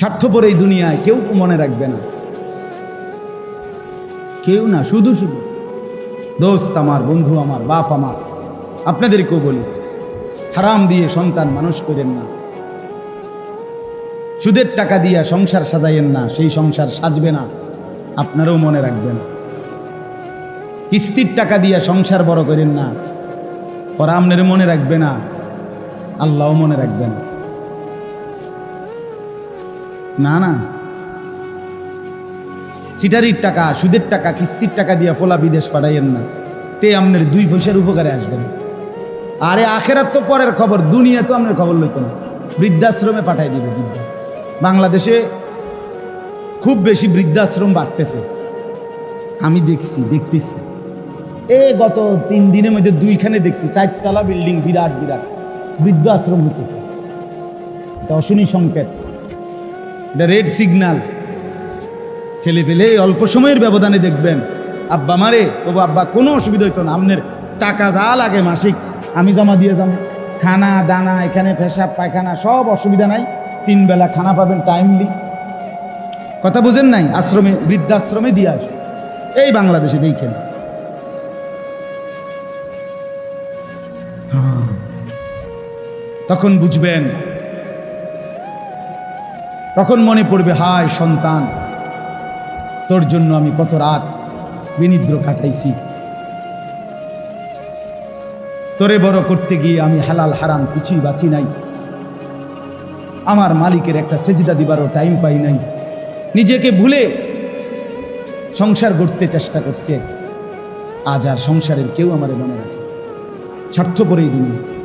স্বার্থপর এই দুনিয়ায় কেউ মনে রাখবে না। কেউ না, শুধু শুধু। দোস্ত আমার, বন্ধু আমার, বাপ আমার, আপনাদেরকেও বলি, হারাম দিয়ে সন্তান মানুষ করেন না। সুদের টাকা দিয়া সংসার সাজাইয়েন না, সেই সংসার সাজবে না, আপনারাও মনে রাখবেন। কিস্তির টাকা দিয়া সংসার বড় করেন না ওরা আপনার মনে রাখবে না, আল্লাহও মনে রাখবেন। না না না। সিটারির টাকা, সুদের টাকা, কিস্তির টাকা দিয়া ফোলা বিদেশ পাঠাইয়েন না। তে আপনার দুই পয়সার উপকারে আসবেন আরে আখেরাত তো পরের খবর, দুনিয়া তো আপনার খবর লইত না। বৃদ্ধাশ্রমে পাঠাই দিবে বৃদ্ধা। বাংলাদেশে খুব বেশি বৃদ্ধাশ্রম বাড়তেছে। আমি দেখছি, দেখতেছি। এ গত তিন দিনের মধ্যে দুইখানে দেখছি, চারতলা বিল্ডিং বিরাট বিরাট। বৃদ্ধাশ্রম এটা অশনি সংকেত। এটা রেড সিগন্যাল ছেলে পেলে অল্প সময়ের ব্যবধানে দেখবেন। আব্বা মারে ও আব্বা কোনো অসুবিধা হইতো না। আপনার টাকা যা লাগে মাসিক, আমি জমা দিয়ে যাব। খানা, দানা, এখানে পেশাব, পায়খানা, সব অসুবিধা নাই। তিন বেলা খানা পাবেন টাইমলি কথা বুঝেন নাই? আশ্রমে, বৃদ্ধাশ্রমে দিয়ে আসবে এই বাংলাদেশে দেখেন হ্যাঁ। তখন বুঝবেন তখন মনে পড়বে, হায় সন্তান, তোর জন্য আমি কত রাত বিনিদ্র কাটাইছি। তোরে বড় করতে গিয়ে আমি হালাল, হারাম কিছুই বাঁচি নাই। আমার মালিকের একটা সেজিদা দিবারও টাইম পাই নাই। নিজেকে ভুলে সংসার গড়তে চেষ্টা করছে। আজ আর সংসারের কেউ আমার মনে রাখে স্বার্থপর এই দুনিয়া।